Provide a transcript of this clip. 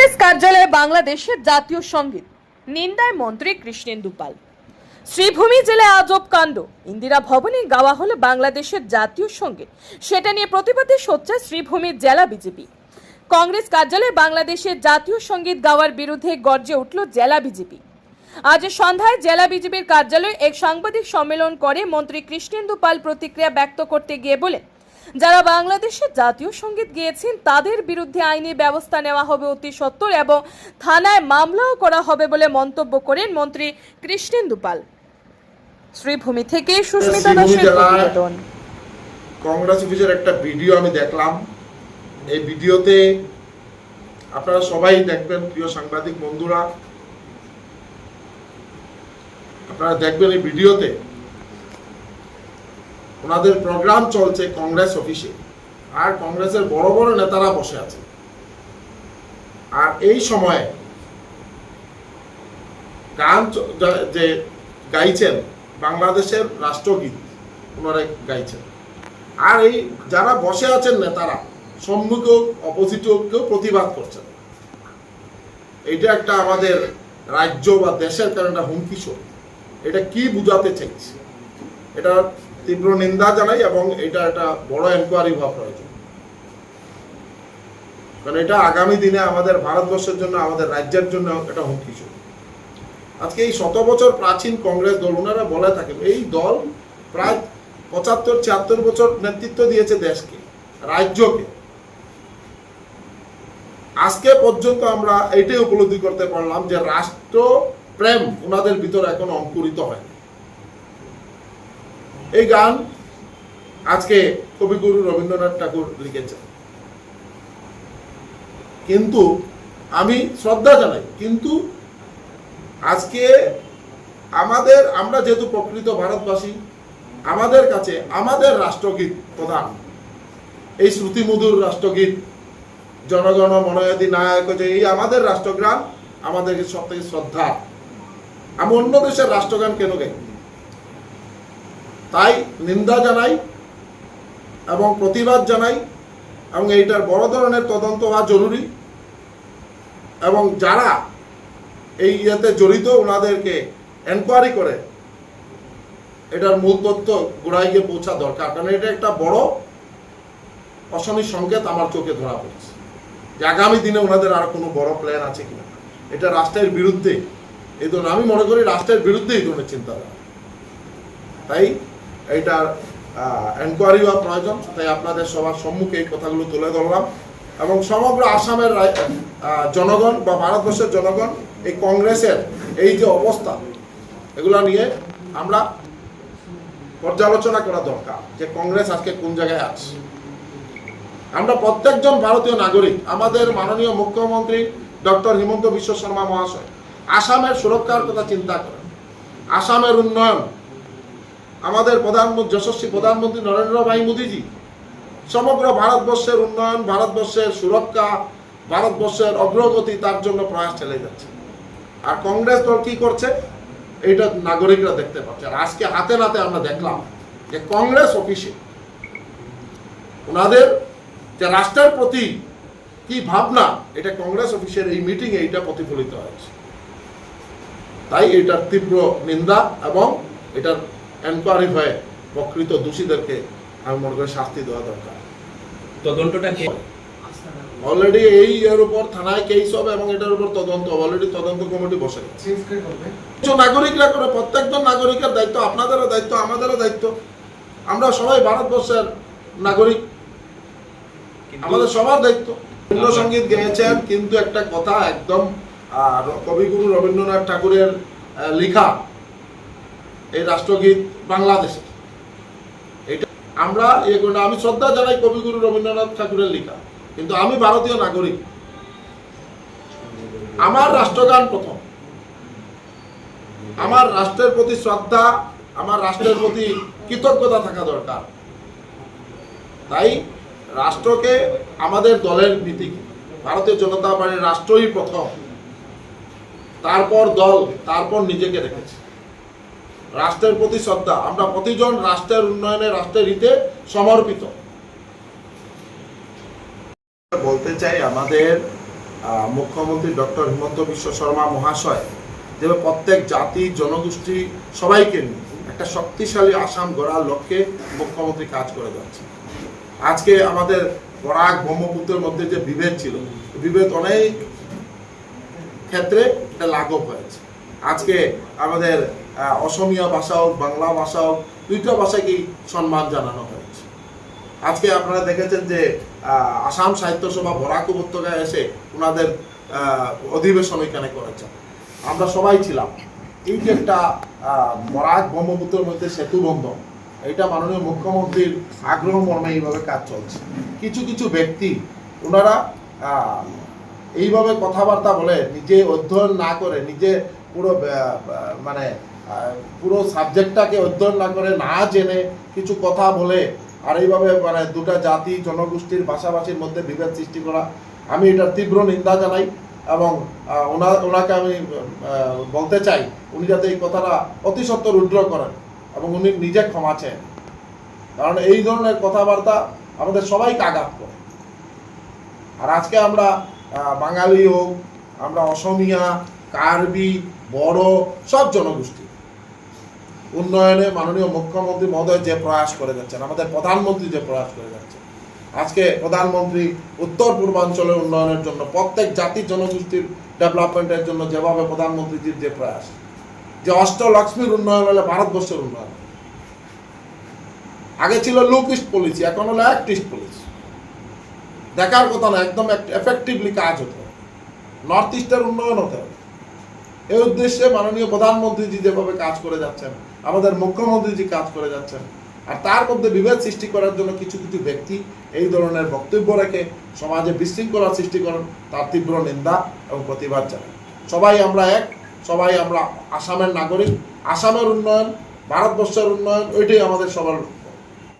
কংগ্রেস কার্যালয়ে বাংলাদেশের জাতীয় সংগীত। নিন্দায় মন্ত্রী কৃষ্ণেন্দু পাল। শ্রীভূমি জেলায় আজব কাণ্ড। ইন্দিরা ভবনে গাওয়া হলো বাংলাদেশের জাতীয় সংগীত। সেটা নিয়ে প্রতিবাদে সোচ্চার শ্রীভূমির জেলা বিজেপি। কংগ্রেস কার্যালয়ে বাংলাদেশের জাতীয় সংগীত গাওয়ার বিরুদ্ধে গর্জে উঠল জেলা বিজেপি। আজ সন্ধ্যায় জেলা বিজেপির কার্যালয়ে এক সাংবাদিক সম্মেলন করে মন্ত্রী কৃষ্ণেন্দু পাল প্রতিক্রিয়া ব্যক্ত করতে গিয়ে বলেন যারা বাংলাদেশের জাতীয় সংগীত গেয়েছেন তাদের বিরুদ্ধে আইনি ব্যবস্থা নেওয়া হবে অতি সত্বর এবং থানায় মামলাও করা হবে বলে মন্তব্য করেন মন্ত্রী কৃষ্ণেন্দু পাল। শ্রীভূমি থেকে সুস্মিতা দাসের প্রতিবেদন কংগ্রেস অফিসের একটা ভিডিও আমি দেখলাম। এই ভিডিওতে আপনারা সবাই দেখবেন প্রিয় সাংবাদিক বন্ধুরা। আপনারা দেখবেন এই ভিডিওতে ওনাদের প্রোগ্রাম চলছে কংগ্রেস অফিসে আর কংগ্রেসের বড় বড় নেতারা বসে আছে। আর এই সময়ে গান যে গাইছেন বাংলাদেশের রাষ্ট্রগীত ওনারা গাইছেন। আর এই যারা বসে আছেন নেতারা সম্মুখ হোক অপোজিট হোক কেউ প্রতিবাদ করছেন এটা একটা আমাদের রাজ্য বা দেশের কারণে হুমকি স্বরূপ। এটা কি বুঝাতে চাইছে? এটা তীব্র নিন্দা জানাই এবং এটা একটা বড় এনকোয়ারি হওয়া প্রয়োজন কারণ এটা আগামী দিনে আমাদের ভারতবর্ষের জন্য, আমাদের রাজ্যের জন্য এটা হুমকি স্বরূপ। আজকে এই শত বছর প্রাচীন কংগ্রেস দল, ওনারা বলে থাকেন, এই দল প্রায় পঁচাত্তর, ছিয়াত্তর বছর নেতৃত্ব দিয়েছে দেশকে, রাজ্যকে। আজকে পর্যন্ত আমরা এটাই উপলব্ধি করতে পারলাম যে রাষ্ট্র প্রেম ওনাদের ভিতরে এখন অঙ্কুরিত হয় এই গান আজকে কবিগুরু রবীন্দ্রনাথ ঠাকুর লিখেছেন। কিন্তু আমি শ্রদ্ধা জানাই, কিন্তু আজকে আমাদের, আমরা যেহেতু প্রকৃত ভারতবাসী, আমাদের কাছে আমাদের রাষ্ট্রগীত প্রধান। এই শ্রুতিমধুর রাষ্ট্রগীত, জনগণ মনোয়তি নায়ক যে এই আমাদের রাষ্ট্রগান, আমাদের সব থেকে শ্রদ্ধা। আমি অন্য দেশের রাষ্ট্রগান কেন গাই তাই নিন্দা জানাই এবং প্রতিবাদ জানাই এবং এইটার বড় ধরনের তদন্ত হওয়া জরুরি এবং যারা এই ইয়েতে জড়িত ওনাদেরকে এনকোয়ারি করে, এটার মূল তথ্য গোড়ায় গিয়ে পৌঁছা দরকার। কারণ এটা একটা বড় অশনি সংকেত আমার চোখে ধরা পড়ছে যে আগামী দিনে ওনাদের আর কোনো বড় প্ল্যান আছে কিনা। এটা রাষ্ট্রের বিরুদ্ধে, এই ধরনের আমি মনে করি রাষ্ট্রের বিরুদ্ধে এই ধরনের চিন্তাধারা। তাই এইটার এনকোয়ারি হওয়া প্রয়োজন, তাই আপনাদের সবার সম্মুখে এই কথাগুলো তুলে ধরলাম। এবং সমগ্র আসামের জনগণ বা ভারতবর্ষের জনগণ, এই কংগ্রেসের এই যে অবস্থা, এগুলা নিয়ে আমরা পর্যালোচনা করা দরকার যে কংগ্রেস আজকে কোন জায়গায় আছে। আমরা প্রত্যেকজন ভারতীয় নাগরিক, আমাদের মাননীয় মুখ্যমন্ত্রী ডক্টর হিমন্ত বিশ্ব শর্মা মহাশয়, আসামের সুরক্ষার কথা চিন্তা করেন। আসামের উন্নয়ন আমাদের প্রধানমন্ত্রী, যশস্বী প্রধানমন্ত্রী নরেন্দ্র ভাই মোদীজি, সমগ্র ভারতবর্ষের উন্নয়ন, ভারতবর্ষের সুরক্ষা, ভারতবর্ষের অগ্রগতি, তার জন্য প্রয়াস চালিয়ে যাচ্ছে। আর কংগ্রেস দল কি করছে? এইটা নাগরিকরা দেখতে পাচ্ছে। আর আজকে হাতে নাতে আমরা দেখলাম যে কংগ্রেস অফিসে ওনাদের যে রাষ্ট্রের প্রতি কি ভাবনা, এটা কংগ্রেস অফিসের এই মিটিংয়ে এইটা প্রতিফলিত হয়েছে। তাই এটার তীব্র নিন্দা এবং এটার এনকোয়ারি হয়ে প্রকৃত দোষীদেরকে আমি মনে করি শাস্তি দেওয়া দরকার। তদন্তটা কে? অলরেডি এই এর উপর থানায় কেস হবে এবং এটার উপর তদন্ত অলরেডি তদন্ত কমিটি বসে। গেছে নাগরিকরা করে প্রত্যেকজন নাগরিকের দায়িত্ব আপনাদেরও দায়িত্ব আমাদেরও দায়িত্ব। আমরা সবাই ভারতবর্ষের নাগরিক। আমাদের সবার দায়িত্ব। রবীন্দ্রসঙ্গীত গেয়েছেন কিন্তু একটা কথা একদম কবিগুরু রবীন্দ্রনাথ ঠাকুরের লেখা এই রাষ্ট্রগীত বাংলাদেশের। এটা আমরা ইয়ে করি না। আমি শ্রদ্ধা জানাই কবিগুরু রবীন্দ্রনাথ ঠাকুরের লেখা, কিন্তু আমি ভারতীয় নাগরিক। আমার রাষ্ট্রগান প্রথম। আমার রাষ্ট্রের প্রতি শ্রদ্ধা, আমার রাষ্ট্রের প্রতি কৃতজ্ঞতা থাকা দরকার। তাই রাষ্ট্রকে আমাদের দলের নীতি? ভারতীয় জনতা পার্টির রাষ্ট্রই প্রথম। তারপর দল, তারপর নিজেকে রেখেছে। রাষ্ট্রের প্রতি শ্রদ্ধা। আমরা প্রতিজন রাষ্ট্রের উন্নয়নে, রাষ্ট্রের হিতে সমর্পিত। বলতে চাই আমাদের মুখ্যমন্ত্রী ডক্টর হিমন্ত বিশ্ব শর্মা মহাশয়, যে প্রত্যেক জাতি, জনগোষ্ঠী সবাইকে নিয়ে একটা শক্তিশালী আসাম গড়ার লক্ষ্যে মুখ্যমন্ত্রী কাজ করে যাচ্ছে। আজকে আমাদের বরাক ব্রহ্মপুত্রের মধ্যে যে বিভেদ ছিল, বিভেদ অনেক ক্ষেত্রে এটা লাঘব হয়েছে। আজকে আমাদের অসমীয়া ভাষা হোক বাংলা ভাষা হোক দুইটা ভাষাকেই সম্মান জানানো হয়েছে। আজকে আপনারা দেখেছেন যে আসাম সাহিত্য সভা বরাক উপত্যকায় এসে ওনাদের অধিবেশন এখানে করেছেন আমরা সবাই ছিলাম। এই যে একটা বরাক ব্রহ্মপুত্রের মধ্যে সেতু বন্ধন, এটা মাননীয় মুখ্যমন্ত্রীর আগ্রহ মর্মে এইভাবে কাজ চলছে। কিছু কিছু ব্যক্তি, ওনারা এইভাবে কথাবার্তা বলে, নিজে অধ্যয়ন না করে, নিজে পুরো মানে পুরো সাবজেক্টটাকে অধ্যয়ন না করে না জেনে কিছু কথা বলে আর এইভাবে মানে দুটা জাতি, জনগোষ্ঠীর ভাষাভাষীর মধ্যে বিভেদ সৃষ্টি করা। আমি এটার তীব্র নিন্দা জানাই এবং ওনা, ওনাকে আমি বলতে চাই, উনি যাতে এই কথাটা অতি সত্বর উড্র করেন এবং উনি নিজে ক্ষমা চেন কারণ এই ধরনের কথাবার্তা আমাদের সবাইকে আঘাত করে। আর আজকে আমরা বাঙালি হোক, আমরা অসমিয়া কার্বি, বড়, সব জনগোষ্ঠী। উন্নয়নে মাননীয় মুখ্যমন্ত্রী মহোদয় যে প্রয়াস করে যাচ্ছেন, আমাদের প্রধানমন্ত্রী যে প্রয়াস করে যাচ্ছেন, আজকে প্রধানমন্ত্রী উত্তর পূর্বাঞ্চলের উন্নয়নের জন্য, প্রত্যেক জাতি জনগোষ্ঠীর ডেভেলপমেন্টের জন্য যেভাবে প্রধানমন্ত্রীজির যে প্রয়াস, যে অষ্টলক্ষ্মীর উন্নয়ন হলে ভারতবর্ষের উন্নয়ন। আগে ছিল লুক ইস্ট পলিসি, এখন হলো অ্যাক্ট ইস্ট পলিসি। দেখার কথা না, একদম এফেক্টিভলি কাজ হতে হবে। নর্থ ইস্টের উন্নয়ন হতে হবে। এই উদ্দেশ্যে মাননীয় প্রধানমন্ত্রীজি যেভাবে কাজ করে যাচ্ছেন, আমাদের মুখ্যমন্ত্রীজি কাজ করে যাচ্ছেন, আর তার মধ্যে বিভেদ সৃষ্টি করার জন্য কিছু কিছু ব্যক্তি এই ধরনের বক্তব্য রেখে সমাজে বিশৃঙ্খলা সৃষ্টি করেন, তার তীব্র নিন্দা এবং প্রতিবাদ জানাই সবাই আমরা এক, সবাই আমরা আসামের নাগরিক। আসামের উন্নয়ন, ভারতবর্ষের উন্নয়ন, ওইটাই আমাদের সবার